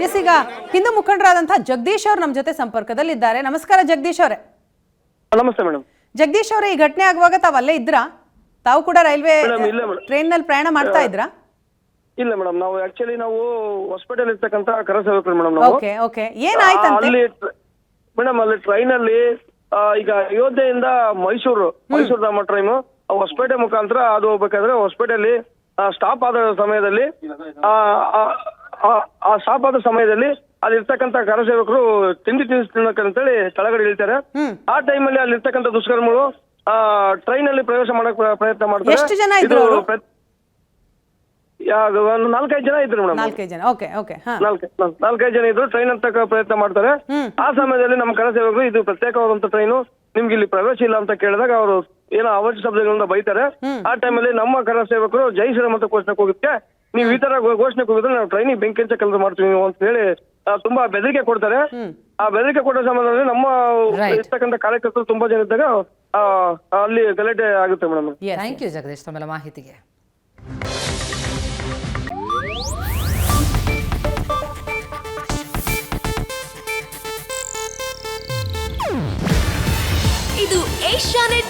S ಈಗ ಹಿಂದೂ ಮುಖಂಡರಾದಂತಹ ಜಗದೀಶ್ ಅವರು ನಮ್ಮ ಜೊತೆ ಸಂಪರ್ಕದಲ್ಲಿದ್ದಾರೆ. ನಮಸ್ಕಾರ ಜಗದೀಶ್ ಅವರೇ. ನಮಸ್ತೆ ಮೇಡಮ್. ಜಗದೀಶ್ ಅವರೇ ಈ ಘಟನೆ ಆಗುವಾಗ ತಾವು ಅಲ್ಲೇ ಇದ್ರಾ? ತಾವು ಕೂಡ ರೈಲ್ವೆ ಮೇಡಮ್, ಇಲ್ಲ ಮೇಡಮ್. ಟ್ರೈನ್ನಲ್ಲಿ ಪ್ರಯಾಣ ಮಾಡ್ತಾ ಇದ್ರಾ? ಇಲ್ಲ ಮೇಡಮ್ ನಾವು ಆಕ್ಚುಲಿ ನಾವು ಹಾಸ್ಪಿಟಲ್ ಇರ್ತಕ್ಕಂತ ಕರಸೇವಕರು ಮೇಡಮ್ ನಾವು. Okay okay. ಏನಾಯ್ತಂತೆ ಅಲ್ಲಿ ಮೇಡಮ್ ಅಲ್ಲಿ ಟ್ರೈನ್ ಅಲ್ಲಿ ಆ, ಈಗ ಅಯೋಧ್ಯೆಯಿಂದ ಮೈಸೂರು ಮೈಸೂರು ಧಾಮ ಟ್ರೈನ್ ಹೊಸಪೇಟೆ ಮುಖಾಂತರ ಅದು ಹೋಗ್ಬೇಕಾದ್ರೆ ಹೊಸಪೇಟೆಯಲ್ಲಿ ಸ್ಟಾಪ್ ಆದ ಸಮಯದಲ್ಲಿ ಆ, ಆ, ಆ- ಆ ಸ್ಟಾಪ್ ಆದ ಸಮಯದಲ್ಲಿ ಅಲ್ಲಿ ಇರ್ತಕ್ಕಂತ ಕರಸೇವಕರು ತಿಂಡಿ ತಿನಿಸು ತಿನ್ನಕ್ಕಂತೇಳಿ ಕೆಳಗಡೆ ಇಳಿತಾರೆ. ಆ ಟೈಮಲ್ಲಿ ಅಲ್ಲಿ ಇರ್ತಕ್ಕಂಥ ದುಷ್ಕರ್ಮಗಳು ಟ್ರೈನ್ ಅಲ್ಲಿ ಪ್ರವೇಶ ಮಾಡಕ್ ಪ್ರಯತ್ನ ಮಾಡ್ತಾರೆ. ಎಷ್ಟು ಜನ ಇದ್ರು ಅವ್ರು? ಒಂದು ನಾಲ್ಕೈದು ಜನ ಇದ್ರು ಮೇಡಮ್. ನಾಲ್ಕೈದು ಜನ. ಓಕೆ ಓಕೆ ಹಾ. ನಾಲ್ಕು ನಾಲ್ಕು- ನಾಲ್ಕೈದು ಜನ ಇದ್ರು ಟ್ರೈನ್ ಅಂತ ಪ್ರಯತ್ನ ಮಾಡ್ತಾರೆ. ಹ್ಮ್. ಆ ಸಮಯದಲ್ಲಿ ನಮ್ಮ ಕರಸೇವಕರು ಇದು ಪ್ರತ್ಯೇಕವಾದಂತ ಟ್ರೈನು ನಿಮ್ಗೆ ಇಲ್ಲಿ ಪ್ರವೇಶ ಇಲ್ಲ ಅಂತ ಕೇಳಿದಾಗ ಅವರು ಏನೋ ಅವಶ್ಯ ಶಬ್ದಗಳಿಂದ ಬೈತಾರೆ. ಆ ಟೈಮಲ್ಲಿ ನಮ್ಮ ಕರಸೇವಕರು ಜೈ ಶ್ರೀರಾಮ್ ಅಂತ ಘೋಷಣೆ ಹೋಗುತ್ತೆ ನೀವು ಈ ತರ ಘೋಷಣೆ ಕೂಗಿದ್ರೆ ನಾವು ಟ್ರೈನಿಗೆ ಬೆಂಕಿ ಹಚ್ಚ ಕೆಲಸ ಮಾಡ್ತೀವಿ ನೀವು ಅಂತ ಹೇಳಿ ಆ, ತುಂಬಾ ಬೆದರಿಕೆ ಕೊಡ್ತಾರೆ. ಆ ಬೆದರಿಕೆ ಕೊಡೋ ಸಮಯದಲ್ಲಿ ನಮ್ಮ Right. ಇರ್ತಕ್ಕಂಥ ಕಾರ್ಯಕರ್ತರು ತುಂಬಾ ಜನ ಇದ್ದಾಗ ಆ, ಅಲ್ಲಿ ಗಲಾಟೆ ಆಗುತ್ತೆ ಮೇಡಮ್. ಥ್ಯಾಂಕ್ ಯು ಜಗದೀಶ್ ತಮ್ಮೆಲ್ಲ ಮಾಹಿತಿಗೆ. ಇದು ಏಷ್ಯಾನೆಟ್